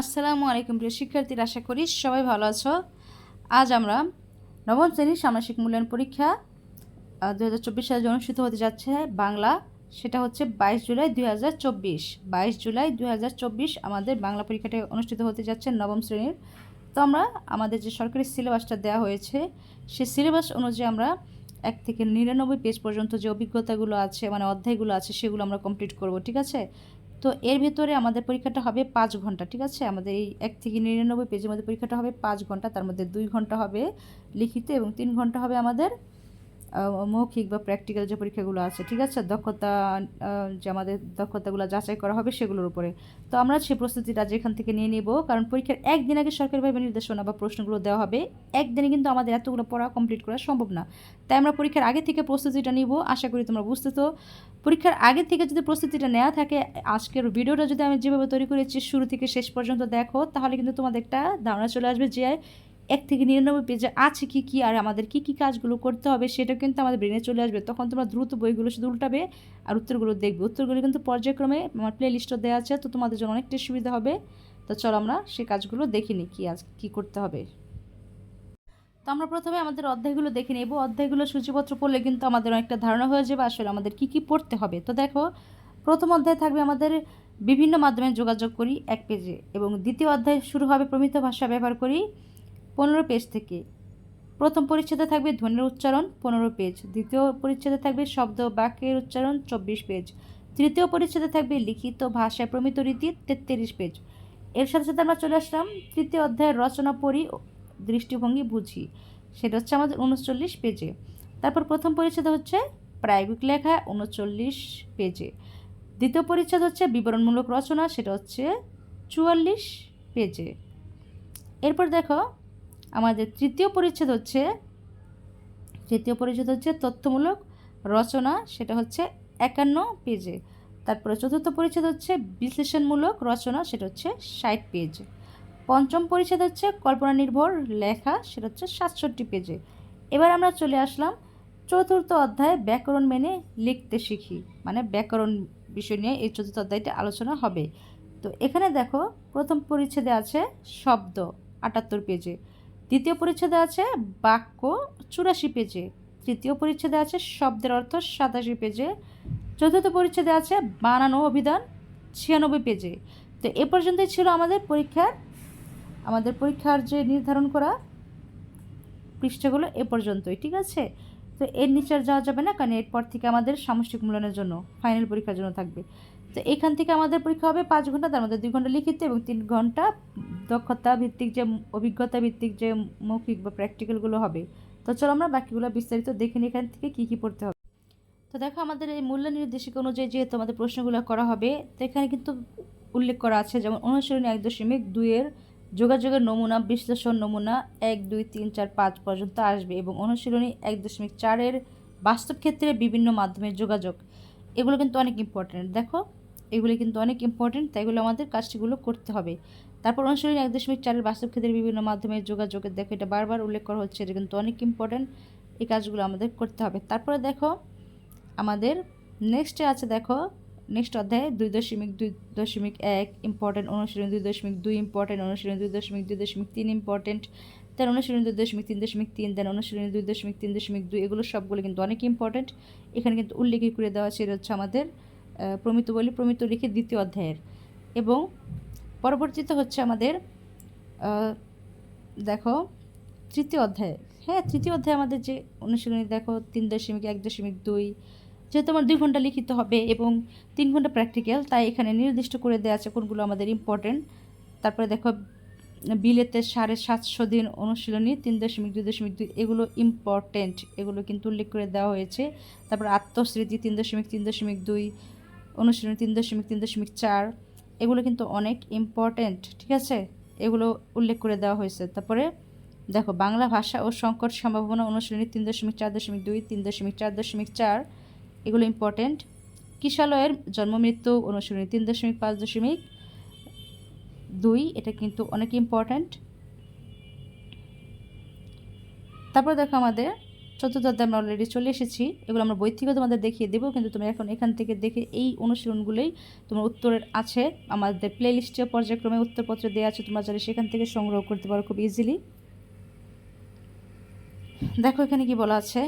আসসালামু আলাইকুম প্রিয় শিক্ষার্থীরা, আশা করি সবাই ভালো আছো। আজ আমরা নবম শ্রেণির সামাজিক মূল্যায়ন পরীক্ষা দু হাজার চব্বিশ সালে অনুষ্ঠিত হতে যাচ্ছে বাংলা, সেটা হচ্ছে বাইশ জুলাই দুই হাজার চব্বিশ। বাইশ জুলাই দুই হাজার চব্বিশ আমাদের বাংলা পরীক্ষাটা অনুষ্ঠিত হতে যাচ্ছে নবম শ্রেণির। তো আমরা আমাদের যে সরকারি সিলেবাসটা দেওয়া হয়েছে, সে সিলেবাস অনুযায়ী আমরা এক থেকে নিরানব্বই পেজ পর্যন্ত যে অভিজ্ঞতাগুলো আছে মানে অধ্যায়গুলো আছে, সেগুলো আমরা কমপ্লিট করব, ঠিক আছে? তো এর ভেতরে আমাদের পরীক্ষাটা হবে পাঁচ ঘণ্টা, ঠিক আছে? আমাদের এই এক থেকে নিরানব্বই পেজের মধ্যে পরীক্ষাটা হবে পাঁচ ঘণ্টা, তার মধ্যে দুই ঘণ্টা হবে লিখিত এবং তিন ঘণ্টা হবে আমাদের মৌখিক বা প্র্যাকটিক্যাল যে পরীক্ষাগুলো আছে, ঠিক আছে? দক্ষতা যে আমাদের দক্ষতাগুলো যাচাই করা হবে সেগুলোর উপরে। তো আমরা সেই প্রস্তুতিটা যেখান থেকে নিয়ে নেব, কারণ পরীক্ষার একদিন আগে সরকারিভাবে নির্দেশনা বা প্রশ্নগুলো দেওয়া হবে। একদিনে কিন্তু আমাদের এতগুলো পড়া কমপ্লিট করা সম্ভব না। তাই আমরা পরীক্ষার আগে থেকে প্রস্তুতিটা নিব, আশা করি তোমরা বুঝতে তো। পরীক্ষার আগে থেকে যদি প্রস্তুতিটা নেওয়া থাকে, আজকের ভিডিওটা যদি আমি যেভাবে তৈরি করেছি, শুরু থেকে শেষ পর্যন্ত দেখো, তাহলে কিন্তু তোমাদের একটা ধারণা চলে আসবে যে এক থেকে নিরানব্বই পেজে আছে কি কি আর আমাদের কি কি কাজগুলো করতে হবে সেটা কিন্তু আমাদের ব্রেনে চলে আসবে। তখন তোমরা দ্রুত বইগুলো শুধু উল্টাবে আর উত্তরগুলো দেখবে। উত্তরগুলো কিন্তু পর্যায়ক্রমে আমার প্লে লিস্টও দেওয়া আছে, তো তোমাদের জন্য অনেকটাই সুবিধা হবে। তো চলো আমরা সেই কাজগুলো দেখে নিই কী আজ কী করতে হবে। তো আমরা প্রথমে আমাদের অধ্যায়গুলো দেখে নেব। অধ্যায়গুলো সূচিপত্র পড়লে কিন্তু আমাদের অনেকটা ধারণা হয়ে যাবে আসলে আমাদের কি কি পড়তে হবে। তো দেখো, প্রথম অধ্যায় থাকবে আমাদের বিভিন্ন মাধ্যমে যোগাযোগ করি এক পেজে এবং দ্বিতীয় অধ্যায় শুরু হবে প্রমিত ভাষা ব্যবহার করি। পনেরো পেজ থেকে। প্রথম পরিচ্ছেদে থাকবে ধ্বনির উচ্চারণ পনেরো পেজ। দ্বিতীয় পরিচ্ছেদে থাকবে শব্দ বাক্যের উচ্চারণ চব্বিশ পেজ। তৃতীয় পরিচ্ছেদে থাকবে লিখিত ভাষায় প্রমিত রীতি তেত্রিশ পেজ। এর সাথে সাথে আমরা চলে আসলাম তৃতীয় অধ্যায়ের রচনা পড়ি দৃষ্টিভঙ্গি বুঝি। সেটা হচ্ছে আমাদের উনচল্লিশ পেজে। তারপর প্রথম পরিচ্ছেদে হচ্ছে প্রায়োগিক লেখা উনচল্লিশ পেজে। দ্বিতীয় পরিচ্ছেদ হচ্ছে বিবরণমূলক রচনা, সেটা হচ্ছে চুয়াল্লিশ পেজে। এরপর দেখো আমাদের তৃতীয় পরিচ্ছেদ হচ্ছে, তৃতীয় পরিচ্ছেদ হচ্ছে তথ্যমূলক রচনা, সেটা হচ্ছে একান্ন পেজে। তারপরে চতুর্থ পরিচ্ছেদ হচ্ছে বিশ্লেষণমূলক রচনা, সেটা হচ্ছে ষাট পেজ। পঞ্চম পরিচ্ছেদ হচ্ছে কল্পনা নির্ভর লেখা, সেটা হচ্ছে সাতষট্টি পেজে। এবার আমরা চলে আসলাম চতুর্থ অধ্যায় ব্যাকরণ মেনে লিখতে শিখি মানে ব্যাকরণ বিষয় নিয়ে এই চতুর্থ অধ্যায়টি আলোচনা হবে। তো এখানে দেখো, প্রথম পরিচ্ছেদে আছে শব্দ আটাত্তর পেজে। দ্বিতীয় পরিচ্ছেদে আছে বাক্য চুরাশি পেজে। তৃতীয় পরিচ্ছেদে আছে শব্দের অর্থ সাতাশি পেজে। চতুর্থ পরিচ্ছেদে আছে বানানো অভিধান ছিয়ানব্বই পেজে। তো এ পর্যন্তই ছিল আমাদের পরীক্ষার আমাদের পরীক্ষার যে নির্ধারণ করা পৃষ্ঠাগুলো এ পর্যন্তই, ঠিক আছে? তো এর নিচে যাওয়া যাবে না, কারণ এরপর থেকে আমাদের সামষ্টিক মূল্যায়নের জন্য ফাইনাল পরীক্ষার জন্য থাকবে। তো এখান থেকে আমাদের পরীক্ষা হবে পাঁচ ঘণ্টা, তার মধ্যে দুই ঘণ্টা লিখিত এবং তিন ঘণ্টা দক্ষতা ভিত্তিক যে অভিজ্ঞতা ভিত্তিক যে মৌখিক বা প্র্যাকটিক্যালগুলো হবে। তো চলো আমরা বাকিগুলো বিস্তারিত দেখে নিই এখান থেকে কী কী পড়তে হবে। তো দেখো আমাদের এই মূল্য নির্দেশিকা অনুযায়ী যেহেতু আমাদের প্রশ্নগুলো করা হবে, তো এখানে কিন্তু উল্লেখ করা আছে যেমন অনুসরণী এক দশমিক দুইয়ের যোগাযোগের নমুনা, বিশ্লেষণ নমুনা এক, দুই, তিন, চার, পাঁচ পর্যন্ত আসবে এবং অনুশীলনী এক দশমিক চারের বাস্তব ক্ষেত্রে বিভিন্ন মাধ্যমের যোগাযোগ। এগুলো কিন্তু অনেক ইম্পর্টেন্ট দেখো এগুলি কিন্তু অনেক ইম্পর্টেন্ট তাই এগুলো আমাদের কাজটিগুলো করতে হবে। তারপর অনুশীলনী এক দশমিক চারের বাস্তব ক্ষেত্রে বিভিন্ন মাধ্যমে যোগাযোগের দেখো, এটা বারবার উল্লেখ করা হচ্ছে, এটা কিন্তু অনেক ইম্পর্টেন্ট এই কাজগুলো আমাদের করতে হবে। তারপরে দেখো, আমাদের নেক্সটে আছে দেখো নেক্সট অধ্যায়ে দুই দশমিক দুই দশমিক এক ইম্পর্টেন্ট অনুশীলনী দুই দশমিক দুই ইম্পর্টেন্ট অনুশীলনী দুই দশমিক দুই দশমিক তিন ইম্পর্টেন্ট দেন অনুশীলনী দুই দশমিক তিন দশমিক তিন দেন অনুশীলনী দুই দশমিক তিন দশমিক দুই, এগুলো সবগুলো কিন্তু অনেক ইম্পর্টেন্ট এখানে কিন্তু উল্লেখ করে দেওয়া আছে, এটা হচ্ছে আমাদের প্রমিত বলি প্রমিত লিখে দ্বিতীয় অধ্যায়ের। এবং পরবর্তীতে হচ্ছে আমাদের দেখো, তৃতীয় অধ্যায়। হ্যাঁ তৃতীয় অধ্যায় আমাদের যে অনুশীলনী, দেখো, তিন দশমিক, এক দশমিক দুই, যেহেতু আমার দুই ঘণ্টা লিখিত হবে এবং তিন ঘণ্টা প্র্যাকটিক্যাল তাই এখানে নির্দিষ্ট করে দেওয়া আছে কোনগুলো আমাদের ইম্পর্টেন্ট তারপরে দেখো, বিলেতে সাড়ে সাতশো দিন অনুশীলনী, তিন দশমিক, দুই দশমিক দুই, এগুলো ইম্পর্টেন্ট এগুলো কিন্তু উল্লেখ করে দেওয়া হয়েছে। তারপর আত্মস্মৃতি, তিন দশমিক তিন দশমিক দুই অনুশীলনী তিন দশমিক তিন দশমিক চার, এগুলো কিন্তু অনেক ইম্পর্টেন্ট ঠিক আছে? এগুলো উল্লেখ করে দেওয়া হয়েছে। তারপরে দেখো, বাংলা ভাষা ও সংকট সম্ভাবনা অনুশীলনী তিন দশমিক, চার দশমিক দুই, তিন দশমিক চার দশমিক চার, এগুলো ইম্পর্টেন্ট কিশালয়ের জন্ম মৃত্যু অনুশীলনী তিন দশমিক পাঁচ দশমিক দুই, এটা কিন্তু অনেক ইম্পর্ট্যান্ট তারপর দেখো আমাদের চতুর্থ অধ্যায় আমরা অলরেডি চলে এসেছি। এগুলো আমরা বই থেকেও তোমাদের দেখিয়ে দেবো, কিন্তু তুমি এখন এখান থেকে দেখে এই অনুশীলনগুলোই তোমার উত্তরের আছে। আমাদের প্লে লিস্টে পর্যায়ক্রমে উত্তরপত্র দেওয়া আছে, তোমরা চাইলে সেখান থেকে সংগ্রহ করতে পারো খুব ইজিলি দেখো এখানে কি বলা আছে?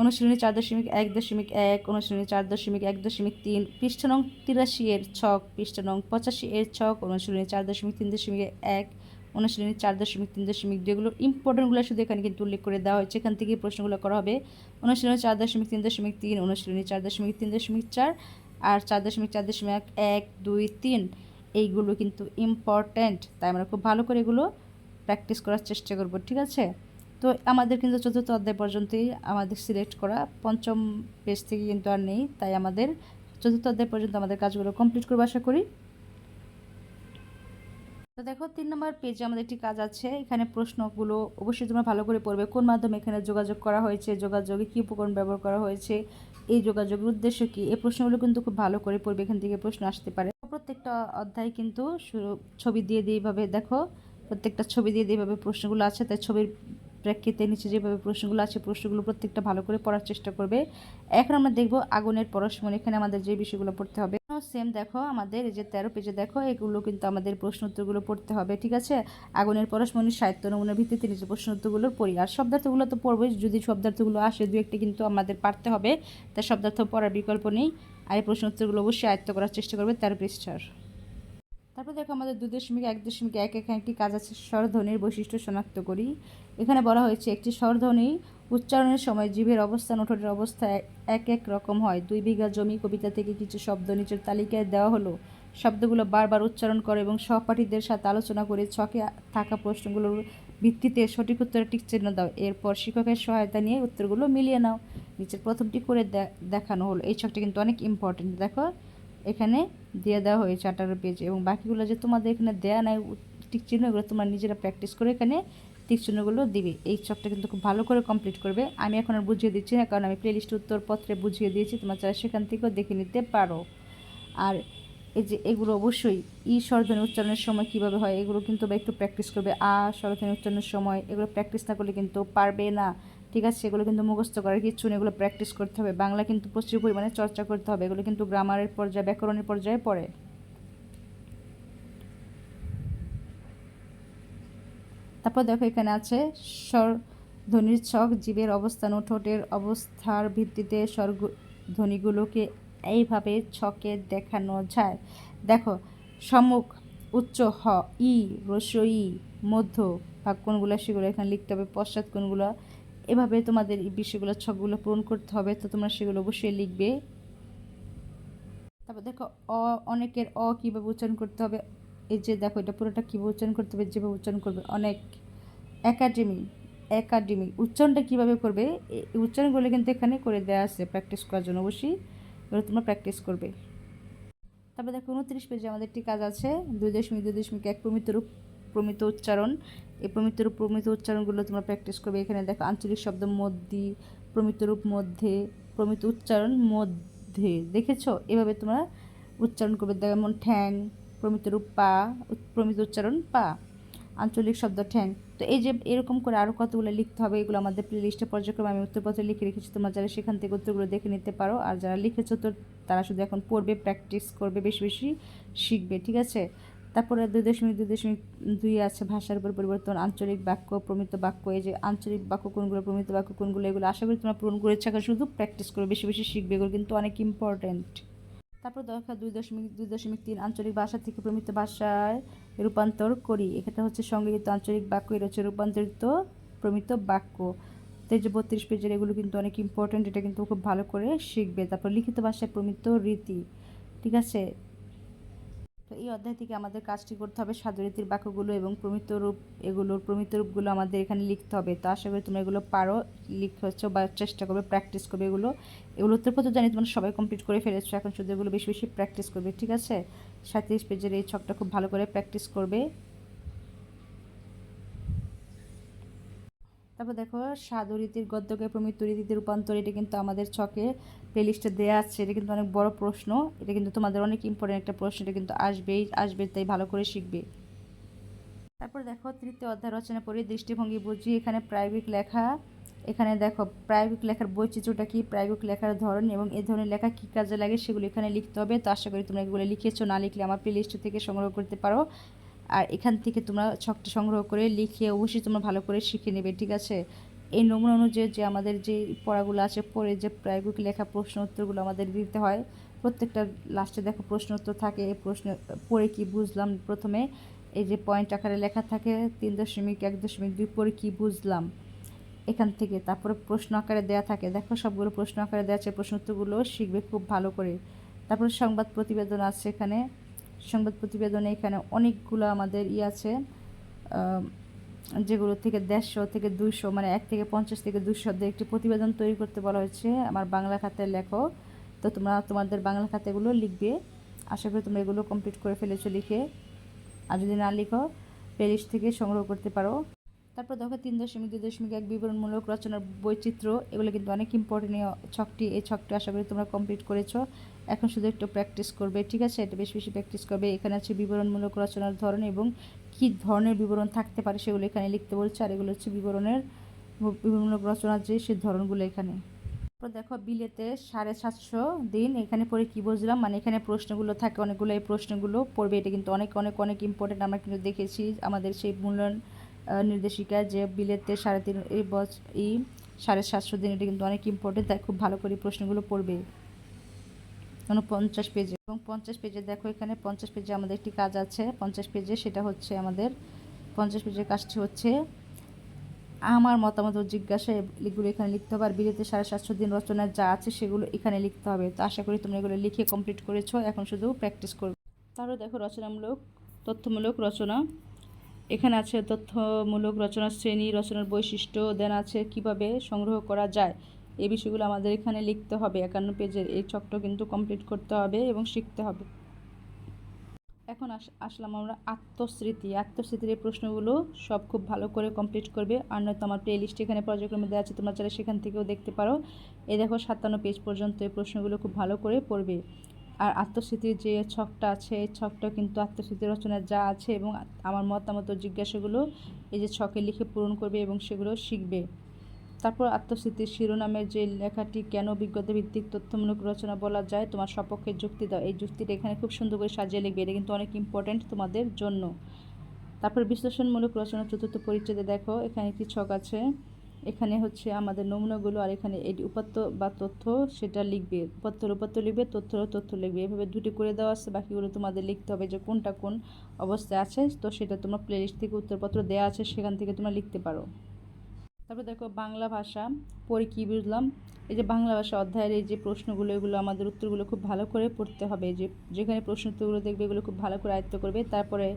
অনুশীলনী চার দশমিক এক দশমিক এক, অনুশীলনী চার দশমিক এক দশমিক তিন, পৃষ্ঠ নং তিরাশি এর ছক, পৃষ্ঠ নং পঁচাশি এর ছক, অনুশীলনী চার দশমিক তিন দশমিক এক অনুশীলনী চার দশমিক তিন দশমিক যেগুলো ইম্পর্টেন্টগুলো শুধু এখানে কিন্তু উল্লেখ করে দেওয়া হয়েছে। এখান থেকে প্রশ্নগুলো করা হবে। অনুশীলনী চার দশমিক তিন দশমিক তিন অনুশীলনী চার দশমিক তিন দশমিক চার আর চার দশমিক চার দশমিক এক, দুই, তিন এইগুলো কিন্তু ইম্পর্ট্যান্ট তাই আমরা খুব ভালো করে এগুলো প্র্যাকটিস করার চেষ্টা করব, ঠিক আছে? তো আমাদের কিন্তু চতুর্থ অধ্যায় পর্যন্তই আমাদের সিলেক্ট করা পঞ্চম পেজ থেকে কিন্তু আর নেই। তাই আমাদের চতুর্থ অধ্যায় পর্যন্ত আমাদের কাজগুলো কমপ্লিট করব আশা করি। তো দেখো, তিন নম্বর পেজে আমাদের একটি কাজ আছে। এখানে প্রশ্নগুলো অবশ্যই তোমরা ভালো করে পড়বে। কোন মাধ্যমে এখানে যোগাযোগ করা হয়েছে? যোগাযোগে কী উপকরণ ব্যবহার করা হয়েছে? এই যোগাযোগের উদ্দেশ্য কী? এই প্রশ্নগুলো কিন্তু খুব ভালো করে পড়বে। এখান থেকে প্রশ্ন আসতে পারে। প্রত্যেকটা অধ্যায় কিন্তু ছবি দিয়ে দিয়ে এইভাবে দেখো, প্রত্যেকটা ছবি দিয়ে দিয়ে এইভাবে প্রশ্নগুলো আছে। তাই ছবির প্রেক্ষিতে নিচে যেভাবে প্রশ্নগুলো আছে, প্রশ্নগুলো প্রত্যেকটা ভালো করে পড়ার চেষ্টা করবে। এখন আমরা দেখব আগুনের পরশমণি এখানে আমাদের যে বিষয়গুলো পড়তে হবে। সেম দেখো, আমাদের এই যে তেরো পেজে দেখো, এগুলো কিন্তু আমাদের প্রশ্ন উত্তরগুলো পড়তে হবে, ঠিক আছে? আগুনের পরশমণি সাহিত্য নমুনার ভিত্তিতে নিজের প্রশ্ন উত্তরগুলো পড়ি, আর শব্দার্থগুলো তো পড়বই, যদি শব্দার্থগুলো আসে, দু একটি কিন্তু আমাদের পারতে হবে, তাই শব্দার্থ পড়ার বিকল্প নেই, আর এই প্রশ্ন উত্তরগুলো অবশ্যই আয়ত্ত করার চেষ্টা করবে তেরো পৃষ্ঠার। তারপর দেখো আমাদের দু দশমিক, এক দশমিক, এক, এখানে একটি কাজ আছে, স্বরধ্বনির বৈশিষ্ট্য শনাক্ত করি। এখানে বলা হয়েছে, একটি স্বরধ্বনি উচ্চারণের সময় জীবের অবস্থান ওঠনের অবস্থা এক এক রকম হয়। দুই বিঘা জমি, কবিতা থেকে কিছু শব্দ নিচের তালিকায় দেওয়া হলো। শব্দগুলো বারবার উচ্চারণ করে এবং সহপাঠীদের সাথে আলোচনা করে ছকে থাকা প্রশ্নগুলোর ভিত্তিতে সঠিক উত্তরে টিক চিহ্ন দাও। এরপর শিক্ষকের সহায়তা নিয়ে উত্তরগুলো মিলিয়ে নাও। নিচের প্রথমটি করে দেখানো হলো। এই ছকটা কিন্তু অনেক ইম্পর্টেন্ট দেখো। এখানে দিয়ে দেওয়া হয়েছে আঠারো পেজ এবং বাকিগুলো যে তোমাদের এখানে দেয়া নাই টিক চিহ্ন এগুলো তোমরা নিজেরা প্র্যাকটিস করে এখানে টিক চিহ্নগুলো দিবে। এই চকটা কিন্তু খুব ভালো করে কমপ্লিট করবে। আমি এখন আর বুঝিয়ে দিচ্ছি না, কারণ আমি প্লেলিস্ট উত্তরপত্রে বুঝিয়ে দিয়েছি, তোমার চারা সেখান থেকেও দেখে নিতে পারো। আর এই যে এগুলো অবশ্যই ই স্বরধ্বনি উচ্চারণের সময় কীভাবে হয়, এগুলো কিন্তু বা একটু প্র্যাকটিস করবে। আ স্বরধ্বনি উচ্চারণের সময় এগুলো প্র্যাকটিস না করলে কিন্তু পারবে না। ঠিক আছে এগুলো কিন্তু মুখস্থ করার কিছু এগুলো প্র্যাকটিস করতে হবে। বাংলা কিন্তু প্রচুর পরিমাণে চর্চা করতে হবে, এগুলো কিন্তু গ্রামারের পর্যায়ে, ব্যাকরণের পর্যায়ে পড়ে। তারপর দেখো এখানে আছে, স্বর ধ্বনির ছক, জীবের অবস্থান ও ঠোঁটের অবস্থার ভিত্তিতে স্বর ধ্বনিগুলোকে এইভাবে ছকে দেখানো যায়। দেখো সম্মুখ উচ্চ, হ, ই, রস্য, ই, মধ্য ভাগ কোনগুলো সেগুলো এখানে লিখতে হবে, পশ্চাৎ কোনগুলো এভাবে তোমাদের এই বিষয়গুলো, ছকগুলো পূরণ করতে হবে, তো তোমরা সেগুলো অবশ্যই লিখবে। তারপর দেখো, অ, অনেকের অ কীভাবে উচ্চারণ করতে হবে। এই যে দেখো, এটা পুরোটা কীভাবে উচ্চারণ করতে হবে, যেভাবে উচ্চারণ করবে। অনেক একাডেমি একাডেমি, উচ্চারণটা কীভাবে করবে এই উচ্চারণগুলো কিন্তু এখানে করে দেওয়া আছে প্র্যাকটিস করার জন্য অবশ্যই। এগুলো তোমরা প্র্যাকটিস করবে। তারপরে দেখো, উনত্রিশ পেজে আমাদের একটি কাজ আছে, দুই দশমিক দুই দশমিক এক প্রমিত রূপ, প্রমিত উচ্চারণ। এই প্রমিত রূপ, প্রমিত উচ্চারণগুলো তোমরা প্র্যাকটিস করবে। এখানে দেখো আঞ্চলিক শব্দ মধ্যে, প্রমিত রূপ মধ্যে, প্রমিত উচ্চারণ মধ্যে। দেখেছ? এভাবে তোমরা উচ্চারণ করবে। দেখো যেমন ঠ্যাং, প্রমিত রূপ পা প্রমিত উচ্চারণ পা, আঞ্চলিক শব্দ ঠ্যাং। তো এই যে এরকম করে আরও কতগুলো লিখতে হবে, এগুলো আমাদের প্লে লিস্টে পর্যায়ক্রমে আমি উত্তরপত্রে লিখে রেখেছি। তোমরা যারা সেখান থেকে উত্তরগুলো দেখে নিতে পারো। আর যারা লিখেছো, তো তারা শুধু এখন পড়বে প্র্যাকটিস করবে, বেশি বেশি শিখবে, ঠিক আছে? তারপরে দুই দশমিক দুই দশমিক দুই আছে ভাষার উপর পরিবর্তন, আঞ্চলিক বাক্য, প্রমিত বাক্য, এই যে আঞ্চলিক বাক্য কোনগুলো, প্রমিত বাক্য কোনগুলো, এগুলো আশা করি তোমরা পূরণ করে থাকা শুধু প্র্যাকটিস করবে বেশি বেশি শিখবে, এগুলো কিন্তু অনেক ইম্পর্ট্যান্ট তারপর দরকার দুই দশমিক দুই দশমিক তিন আঞ্চলিক ভাষা থেকে প্রমিত ভাষায় রূপান্তর করি, এক্ষেত্রে হচ্ছে সংগৃহীত আঞ্চলিক বাক্য, এটা হচ্ছে রূপান্তরিত প্রমিত বাক্য। যে বত্রিশ পেজের এগুলো কিন্তু অনেক ইম্পর্ট্যান্ট এটা কিন্তু খুব ভালো করে শিখবে। তারপর লিখিত ভাষায় প্রমিত রীতি, ঠিক আছে? তো এই অধ্যায় থেকে আমাদের কাজটি করতে হবে সাধুরীতির বাক্যগুলো এবং প্রমিত রূপ এগুলোর, প্রমিত রূপগুলো আমাদের এখানে লিখতে হবে। তো আশা করি তোমরা এগুলো পারো, লিখছো বা চেষ্টা করবে প্র্যাকটিস করবে এগুলো। এগুলো উত্তরপত্র জানি তোমরা সবাই কমপ্লিট করে ফেলেছো, এখন শুধু এগুলো বেশি বেশি প্র্যাকটিস করবে, ঠিক আছে? সাঁত্রিশ পেজের এই ছকটা খুব ভালো করে প্র্যাকটিস করবে। তারপর দেখো, সাধু রীতির গদ্যকে প্রমিত রীতিতে রূপান্তর, এটা কিন্তু আমাদের ছকে প্লেলিস্টে দেওয়া আছে। এটা কিন্তু অনেক বড় প্রশ্ন। এটা কিন্তু তোমাদের অনেক ইম্পর্টেন্ট একটা প্রশ্ন, এটা কিন্তু আসবেই, আসবে, তাই ভালো করে শিখবে। তারপর দেখো, তৃতীয় অধ্যায় রচনা পড়ি, দৃষ্টিভঙ্গি বুঝি, এখানে প্রাইভেট লেখা। এখানে দেখো প্রাইভেট লেখার বৈচিত্র্যটা কি? প্রাইভেট লেখার ধরন এবং এই ধরনের লেখা কী কাজে লাগে, সেগুলো এখানে লিখতে হবে। তো আশা করি তোমরা এগুলো লিখেছো, না লিখলে আমার প্লে লিস্ট থেকে সংগ্রহ করতে পারো। আর এখান থেকে তোমরা ছকটি সংগ্রহ করে লিখে অবশ্যই তোমরা ভালো করে শিখে নেবে, ঠিক আছে? এই নমুনা অনুযায়ী যে আমাদের যে পড়াগুলো আছে, পড়ে যে প্রায়োগিক লেখা প্রশ্ন উত্তরগুলো আমাদের দিতে হয়, প্রত্যেকটা লাস্টে দেখো প্রশ্ন উত্তর থাকে, এই প্রশ্ন, পড়ে কি বুঝলাম প্রথমে, এই যে পয়েন্ট আকারে লেখা থাকে, তিন দশমিক, এক দশমিক দুই, পড়ে কি বুঝলাম? এখান থেকে, তারপরে প্রশ্ন আকারে দেওয়া থাকে, দেখো সবগুলো প্রশ্ন আকারে দেওয়া আছে প্রশ্ন উত্তরগুলো শিখবে খুব ভালো করে। তারপরে সংবাদ প্রতিবেদন আছে এখানে সংবাদ প্রতিবেদনে এখানে অনেকগুলো আমাদের ই আছে যেগুলো থেকে দেড়শো থেকে দুশো মানে এক থেকে পঞ্চাশ থেকে দুশো একটি প্রতিবেদন তৈরি করতে বলা হয়েছে আমার বাংলা খাতায় লেখো তো তোমরা তোমাদের বাংলা খাতাগুলো লিখবে। আশা করি তোমরা এগুলো কমপ্লিট করে ফেলেছো লিখে। আর যদি না লিখো প্লেলিস্ট থেকে সংগ্রহ করতে পারো। তারপর দেখো তিন দশমিক, দুই দশমিক এক বিবরণমূলক রচনার বৈচিত্র্য, এগুলো কিন্তু অনেক ইম্পর্টেন্ট ছকটি, এই ছকটি আশা করি তোমরা কমপ্লিট করেছ। এখন শুধু একটু প্র্যাকটিস করবে, ঠিক আছে? এটা বেশি বেশি প্র্যাকটিস করবে। এখানে আছে বিবরণমূলক রচনার ধরন এবং কী ধরনের বিবরণ থাকতে পারে সেগুলো এখানে লিখতে বলছে, আর এগুলো হচ্ছে বিবরণের বিবরণমূলক রচনার যে সে ধরনগুলো এখানে। তারপর দেখো বিলেতে সাড়ে সাতশো দিন, এখানে পড়ে কি বুঝলাম? মানে এখানে প্রশ্নগুলো থাকে, অনেকগুলো এই প্রশ্নগুলো পড়বে। এটা কিন্তু অনেক অনেক অনেক ইম্পর্টেন্ট আমরা কিন্তু দেখেছি। আমাদের সেই মূল্যায়ন নির্দেশিকা যে বিলেতে সাড়ে তিন, এই বছর এই সাড়ে সাতশো দিন এটা কিন্তু অনেক ইম্পর্টেন্ট তাই খুব ভালো করে প্রশ্নগুলো পড়বে। পঞ্চাশ পেজে, এবং পঞ্চাশ পেজে দেখো এখানে পঞ্চাশ পেজে আমাদের একটি কাজ আছে। পঞ্চাশ পেজে সেটা হচ্ছে আমাদের, পঞ্চাশ পেজের কাজটি হচ্ছে আমার মতামত ও জিজ্ঞাসা এগুলো এখানে লিখতে হবে। আর বিলেতে সাড়ে সাতশো দিন রচনার যা আছে সেগুলো এখানে লিখতে হবে। তো আশা করি তোমরা এগুলো লিখে কমপ্লিট করেছ। এখন শুধু প্র্যাকটিস করবে। তাহলে দেখো রচনামূলক, তথ্যমূলক রচনা। এখানে আছে তথ্যমূলক রচনা শ্রেণি, রচনার বৈশিষ্ট্য, দেন আছে কীভাবে সংগ্রহ করা যায়। এই বিষয়গুলো আমাদের এখানে লিখতে হবে। একান্ন পেজের এই চকটা কিন্তু কমপ্লিট করতে হবে এবং শিখতে হবে। এখন আস, আসলাম আমরা আত্মস্মৃতি। আত্মস্মৃতির এই প্রশ্নগুলো সব খুব ভালো করে কমপ্লিট করবে। আর নয়তো আমার প্লে লিস্ট এখানে পর্যায়ক্রমে দেওয়া আছে। তোমরা চাইলে সেখান থেকেও দেখতে পারো। এই দেখো সাতান্ন পেজ পর্যন্ত এই প্রশ্নগুলো খুব ভালো করে পড়বে। আর আত্মস্মৃতির যে ছকটা আছে, এই ছকটা কিন্তু আত্মস্মৃতি রচনার যা আছে এবং আমার মতামত জিজ্ঞাসাগুলো এই যে ছকে লিখে পূরণ করবে এবং সেগুলো শিখবে। তারপর আত্মস্মৃতির শিরোনামের যে লেখাটি, কেন অভিজ্ঞতা ভিত্তিক তথ্যমূলক রচনা বলা যায়, তোমার সপক্ষে যুক্তি দাও। এই যুক্তিটা এখানে খুব সুন্দর করে সাজিয়ে লিখবে। এটা কিন্তু অনেক ইম্পর্ট্যান্ট তোমাদের জন্য। তারপর বিশ্লেষণমূলক রচনা, চতুর্থ পরিচ্ছেদে দেখো, এখানে একটি ছক আছে। এখানে হচ্ছে আমাদের নমুনাগুলো আর এখানে এই উপাত্ত বা তথ্য, সেটা লিখবে। উপাত্তর, উপাত্ত লিখবে তথ্যর তথ্য লিখবে। এভাবে দুটি করে দেওয়া আছে, বাকিগুলো তোমাদের লিখতে হবে যে কোনটা কোন অবস্থায় আছে। তো সেটা তোমার প্লেলিস্ট থেকে উত্তরপত্র দেওয়া আছে, সেখান থেকে তোমরা লিখতে পারো। তারপর দেখো বাংলা ভাষা, পড়ে কী বুঝলাম? এই যে বাংলা ভাষা অধ্যায়ের এই যে প্রশ্নগুলো, এগুলো আমাদের উত্তরগুলো খুব ভালো করে পড়তে হবে। যে যেখানে প্রশ্ন উত্তরগুলো দেখবে, এগুলো খুব ভালো করে আয়ত্ত করবে। তারপরে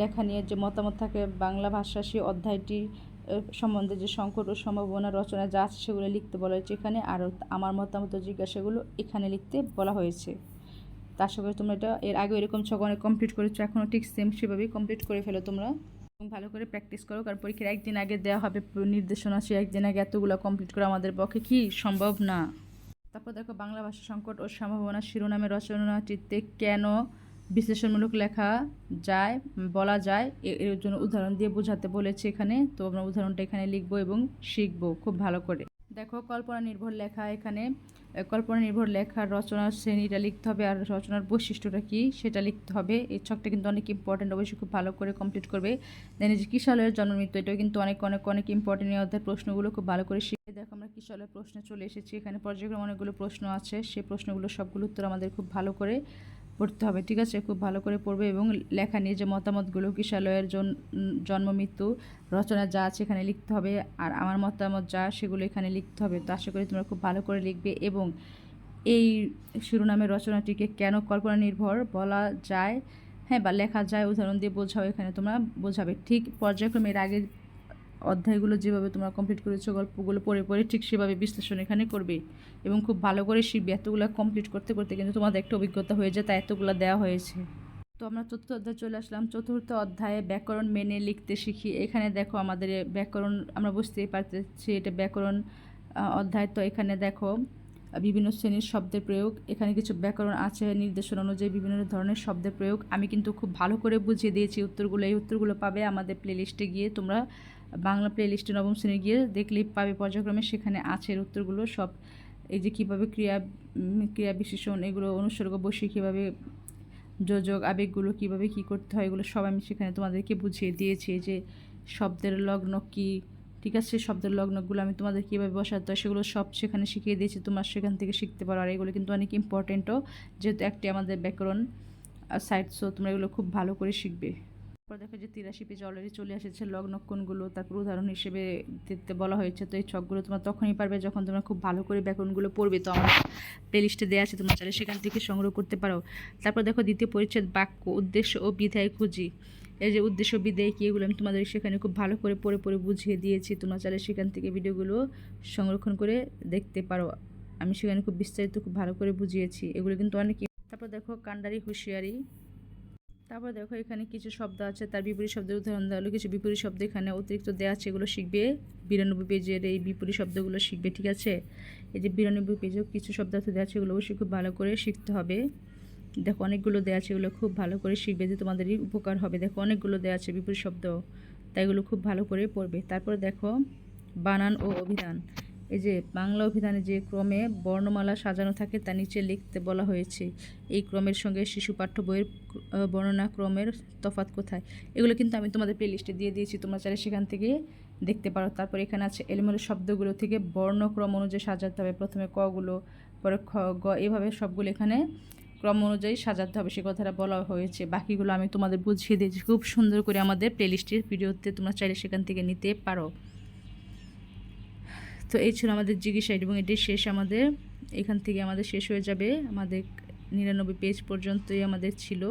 লেখা নিয়ে যে মতামত থাকে বাংলা ভাষা সেই অধ্যায়টি সম্বন্ধে যে সংকট ও সম্ভাবনা রচনা যা আছে সেগুলো লিখতে বলা হয়েছে এখানে। আর আমার মতামত জিজ্ঞাসাগুলো এখানে লিখতে বলা হয়েছে। তা করি তোমরা এটা এর আগে এরকম ছক অনেক কমপ্লিট করেছ এখনও ঠিক সেম সেভাবেই কমপ্লিট করে ফেলো তোমরা। ভালো করে প্র্যাকটিস করো, কারণ পরীক্ষার একদিন আগে দেওয়া হবে নির্দেশনা সে একদিন আগে এতগুলো কমপ্লিট করা আমাদের পক্ষে কি সম্ভব না। তারপর দেখো বাংলা ভাষা সংকট ও সম্ভাবনা শিরোনামে রচনাটিতে কেন বিশ্লেষণমূলক লেখা যায়, বলা যায়। এর জন্য উদাহরণ দিয়ে বোঝাতে বলেছে এখানে। তো আমরা উদাহরণটা এখানে লিখব এবং শিখব খুব ভালো করে। দেখো, কল্পনা নির্ভর লেখা এখানে। কল্পনা নির্ভর লেখার রচনার শ্রেণীটা লিখতে হবে আর রচনার বৈশিষ্ট্যটা কী সেটা লিখতে হবে। এই ছকটা কিন্তু অনেক ইম্পর্টেন্ট অবশ্যই খুব ভালো করে কমপ্লিট করবে। দেন যে কিশালয়ের জন্ম মৃত্যু এটাও কিন্তু অনেক অনেক অনেক ইম্পর্টেন্ট এই অধ্যায়ের প্রশ্নগুলো খুব ভালো করে শিখে। দেখো, আমরা কিশালয়ের প্রশ্নে চলে এসেছি। এখানে পর্যায়ক্রমে অনেকগুলো প্রশ্ন আছে। সেই প্রশ্নগুলো সবগুলো উত্তর আমাদের খুব ভালো করে পড়তে হবে, ঠিক আছে? খুব ভালো করে পড়বে এবং লেখা নিয়ে যে মতামতগুলো কিশালয়ের জন্ম, মৃত্যু রচনা যা আছে এখানে লিখতে হবে আর আমার মতামত যা সেগুলো এখানে লিখতে হবে। তো আশা করি তোমরা খুব ভালো করে লিখবে এবং এই শিরোনামের রচনাটিকে কেন কল্পনা নির্ভর বলা যায়? হ্যাঁ বা লেখা যায়, উদাহরণ দিয়ে বোঝাও, এখানে তোমরা বোঝাবে। ঠিক পর্যায়ক্রমে এর আগের অধ্যায়গুলো যেভাবে তোমরা কমপ্লিট করেছ, গল্পগুলো পড়ে পড়ে ঠিক সেভাবে বিশ্লেষণ এখানে করবে। এবং খুব ভালো করে শিখবে এতগুলো কমপ্লিট করতে করতে কিন্তু তোমাদের একটা অভিজ্ঞতা হয়ে যায় তাই এতগুলো দেওয়া হয়েছে। তো আমরা চতুর্থ অধ্যায় চলে আসলাম। চতুর্থ অধ্যায়ে ব্যাকরণ মেনে লিখতে শিখি। এখানে দেখো আমাদের ব্যাকরণ, আমরা বুঝতেই পারতেছি এটা ব্যাকরণ অধ্যায়। তো এখানে দেখো, বিভিন্ন শ্রেণির শব্দের প্রয়োগ, এখানে কিছু ব্যাকরণ আছে নির্দেশনা অনুযায়ী বিভিন্ন ধরনের শব্দের প্রয়োগ। আমি কিন্তু খুব ভালো করে বুঝিয়ে দিয়েছি উত্তরগুলো, এই উত্তরগুলো পাবে আমাদের প্লেলিস্টে গিয়ে তোমরা বাংলা প্লেলিস্টে নবম শ্রেণি গিয়ে দেখলেই পাবে পর্যায়ক্রমে। সেখানে আছে এর উত্তরগুলো সব। এই যে কীভাবে ক্রিয়া ক্রিয়া বিশেষণ এগুলো অনুসর্গ বসে কীভাবে যোজক, আবেগগুলো কীভাবে কী করতে হয় এগুলো সব আমি সেখানে তোমাদেরকে বুঝিয়ে দিয়েছি। যে শব্দের লগ্ন কী, ঠিক আছে? শব্দের লগ্নগুলো আমি তোমাদের কীভাবে বসাতে হয় সেগুলো সব সেখানে শিখিয়ে দিয়েছি। তোমরা সেখান থেকে শিখতে পারো। আর এগুলো কিন্তু অনেক ইম্পর্টেন্টও যেহেতু একটি আমাদের ব্যাকরণ সাইট সো তোমরা এগুলো খুব ভালো করে শিখবে। তারপর দেখো যে তিরাশি পেজ অলরেডি চলে এসেছে লগ্নক্ষণগুলো তারপর উদাহরণ হিসেবে দিতে বলা হয়েছে। তো এই ছকগুলো তোমরা তখনই পারবে যখন তোমরা খুব ভালো করে ব্যাকরণগুলো পড়বে। তো আমার প্লেলিস্টে দেওয়া আছে, তোমরা চাইলে সেখান থেকে সংগ্রহ করতে পারো। তারপর দেখো দ্বিতীয় পরিচ্ছেদ, বাক্য, উদ্দেশ্য ও বিধায় খুঁজি। এই যে উদ্দেশ্য বিদায় কি, এগুলো আমি তোমাদের সেখানে খুব ভালো করে পড়ে পড়ে বুঝিয়ে দিয়েছি। তোমরা চাইলে সেখান থেকে ভিডিওগুলো সংরক্ষণ করে দেখতে পারো। আমি সেখানে খুব বিস্তারিত, খুব ভালো করে বুঝিয়েছি। এগুলো কিন্তু অনেক তারপর দেখো কান্ডারি হুঁশিয়ারি। তারপর দেখো এখানে কিছু শব্দ আছে, তার বিপরীত শব্দের উদাহরণ দেওয়া কিছু বিপরীত শব্দ এখানে অতিরিক্ত দেওয়া আছে, এগুলো শিখবে। বিরানব্বই পেজের এই বিপরীত শব্দগুলো শিখবে, ঠিক আছে? এই যে বিরানব্বই পেজেও কিছু শব্দার্থ দেওয়া আছে, এগুলো অবশ্যই খুব ভালো করে শিখতে হবে। দেখো অনেকগুলো দেওয়া আছে, এগুলো খুব ভালো করে শিখবে যে তোমাদেরই উপকার হবে। দেখো অনেকগুলো দেওয়া আছে বিপরীত শব্দ, তাই এগুলো খুব ভালো করে পড়বে। তারপর দেখো বানান ও অভিধান। এই যে বাংলা অভিধানে যে ক্রমে বর্ণমালা সাজানো থাকে, তা নিচে লিখতে বলা হয়েছে, এই ক্রমের সঙ্গে শিশু পাঠ্য বইয়ের বর্ণনা ক্রমের তফাৎ কোথায়? এগুলো কিন্তু আমি তোমাদের প্লে লিস্টে দিয়ে দিয়েছি, তোমরা চাইলে সেখান থেকে দেখতে পারো। তারপর এখানে আছে এলোমেলো শব্দগুলো থেকে বর্ণক্রম অনুযায়ী সাজাতে হবে। প্রথমে কগুলো পরে খ, গ, এভাবে সবগুলো এখানে ক্রম অনুযায়ী সাজাতে হবে। সে কথাটা বলা হয়েছে। বাকিগুলো আমি তোমাদের বুঝিয়ে দিয়েছি। খুব সুন্দর করে আমাদের প্লেলিস্টের ভিডিওতে তোমরা চাইলে সেখান থেকে নিতে পারো। তো এই ছিল আমাদের জিজ্ঞাসা এবং এটাই শেষ আমাদের। এখান থেকে আমাদের শেষ হয়ে যাবে। আমাদের নিরানব্বই পেজ পর্যন্তই আমাদের ছিল।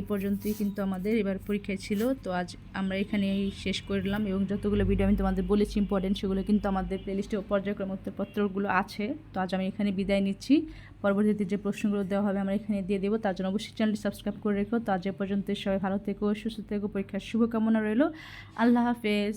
এ পর্যন্তই কিন্তু আমাদের এবার পরীক্ষায় ছিল। তো আজ আমরা এখানেই শেষ করলাম এবং যতগুলো ভিডিও আমি তোমাদের বলেছি ইম্পর্টেন্ট সেগুলো কিন্তু আমাদের প্লেলিস্টে পর্যায়ক্রম উত্তরপত্রগুলো আছে। তো আজ আমি এখানে বিদায় নিচ্ছি। পরবর্তীতে যে প্রশ্নগুলো দেওয়া হবে আমরা এখানে দিয়ে দেবো। তার জন্য অবশ্যই চ্যানেলটি সাবস্ক্রাইব করে রেখো। তো আজ এ পর্যন্ত সবাই ভালো থেকো, সুস্থ থেকো। পরীক্ষার শুভকামনা রইল। আল্লাহ হাফেজ।